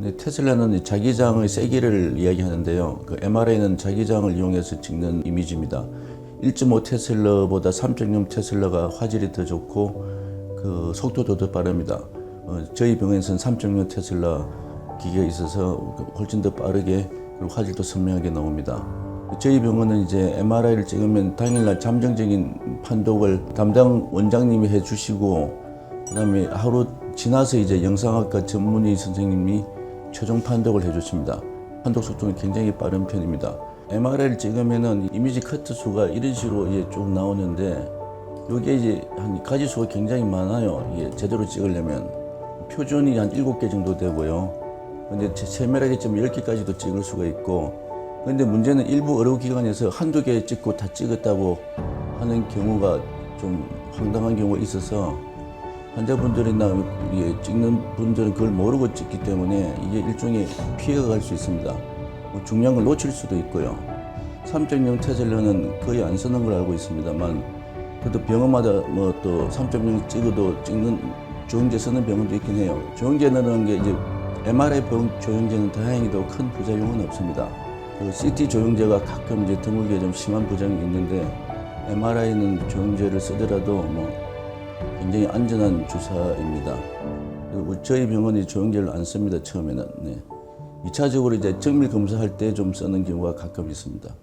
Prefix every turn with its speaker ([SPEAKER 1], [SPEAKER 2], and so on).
[SPEAKER 1] 근데 테슬라는 이 자기장의 세기를 이야기하는데요. 그 MRI는 자기장을 이용해서 찍는 이미지입니다. 1.5 테슬라보다 3.0 테슬라가 화질이 더 좋고 그 속도도 더 빠릅니다. 어, 저희 병원에서는 3.0 테슬라 기계가 있어서 훨씬 더 빠르게 그리고 화질도 선명하게 나옵니다. 저희 병원은 이제 MRI를 찍으면 당일날 잠정적인 판독을 담당 원장님이 해주시고 그다음에 하루 지나서 이제 영상학과 전문의 선생님이 최종 판독을 해주십니다. 판독 속도는 굉장히 빠른 편입니다. MRI를 찍으면은 이미지 커트 수가 이런 식으로 이제 쭉 나오는데 이게 이제 한 가지 수가 굉장히 많아요. 이게 제대로 찍으려면 표준이 한 7개 정도 되고요. 근데 제- 세밀하게 좀 10개까지도 찍을 수가 있고 근데 문제는 일부 의료 기관에서 한두 개 찍고 다 찍었다고 하는 경우가 좀 황당한 경우가 있어서 환자분들이나 이게 찍는 분들은 그걸 모르고 찍기 때문에 이게 일종의 피해가 갈 수 있습니다. 뭐 중요한 걸 놓칠 수도 있고요. 3.0 테슬라는 거의 안 쓰는 걸 알고 있습니다만 그래도 병원마다 뭐 또 3.0 찍어도 찍는 조영제 쓰는 병원도 있긴 해요. 조영제 넣는 게 이제 MRI 병 조영제는 다행히도 큰 부작용은 없습니다. 그 CT 조영제가 가끔 이제 드물게 좀 심한 부작용이 있는데 MRI는 조영제를 쓰더라도 뭐 굉장히 안전한 주사입니다. 저희 병원이 조영제를 안 씁니다. 처음에는. 네. 2차적으로 이제 정밀 검사할 때 좀 쓰는 경우가 가끔 있습니다.